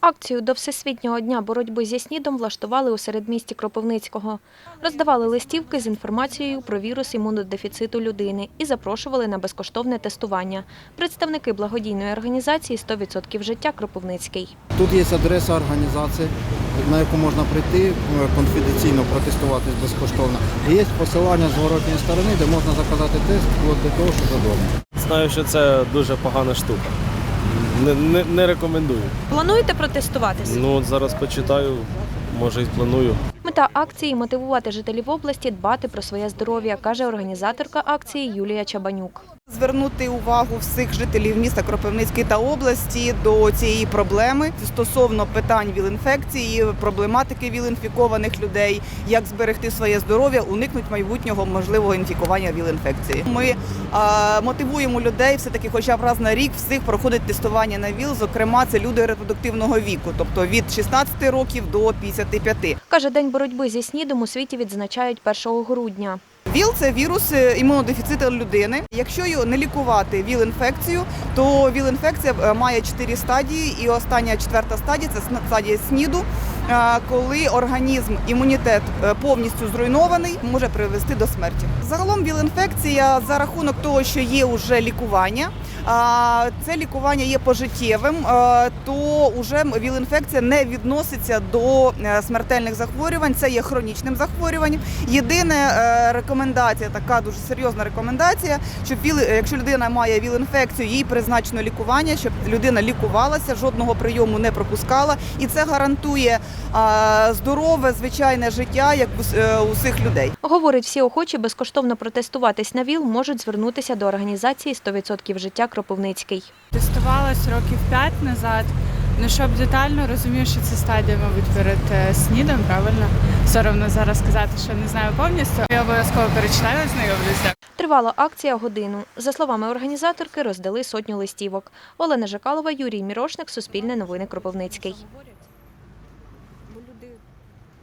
Акцію до Всесвітнього дня боротьби зі снідом влаштували у середмісті Кропивницького. Роздавали листівки з інформацією про вірус імунодефіциту людини і запрошували на безкоштовне тестування. Представники благодійної організації «100% життя Кропивницький. Тут є адреса організації, на яку можна прийти е, конфіденційно протестуватись безкоштовно. І є посилання з зворотньої сторони, де можна заказати тест вплоть до того, що додому. Знаю, що це дуже погана штука. Не, не, не рекомендую. Плануєте протестуватись? Ну от зараз почитаю, може і планую. Мета акції мотивувати жителів області дбати про своє здоров'я, каже організаторка акції Юлія Чабанюк. Звернути увагу всіх жителів міста Кропивницький та області до цієї проблеми стосовно питань віл-інфекції, проблематики віл-інфікованих людей, як зберегти своє здоров'я, уникнути майбутнього можливого інфікування віл-інфекції. Ми а, мотивуємо людей все таки, хоча б раз на рік всіх проходить тестування на ВІЛ. Зокрема, це люди репродуктивного віку, тобто від 16 років до 55. Каже, День боротьби зі снідом у світі відзначають 1 грудня. ВІЛ це вірус е, імунодефіциту людини. Якщо не лікувати ВІЛ-інфекцію, то ВІЛ-інфекція е, має чотири стадії, і остання четверта стадія це стадія СНІДу, е, коли організм, імунітет повністю зруйнований, може привести до смерті. Загалом ВІЛ-інфекція за рахунок того, що є вже лікування. Це лікування є пожиттєвим, е, то вже ВІЛ-інфекція не відноситься до е, смертельних захворювань. Це є хронічним захворюванням. Єдине е, рекомендація, така дуже серйозна рекомендація, ВІЛ, якщо людина має ВІЛ-інфекцію, їй призначено лікування, щоб людина лікувалася, жодного прийому не пропускала, і це гарантує здорове звичайне життя, як у с- всіх людей. Говорить, всі охочі безкоштовно протестуватись на ВІЛ можуть звернутися до організації «100% життя Кропивницький. Тестувалась років п'ять назад. Ну, щоб детально розумію, що це стадія, мабуть, перед е, снідом, правильно? Соромно зараз сказати, що не знаю повністю. Я обов'язково перечитаю, знайомлюся. Тривала акція годину. За словами організаторки, роздали сотню листівок. Олена Жакалова, Юрій Мірошник, Суспільне новини Кропивницький.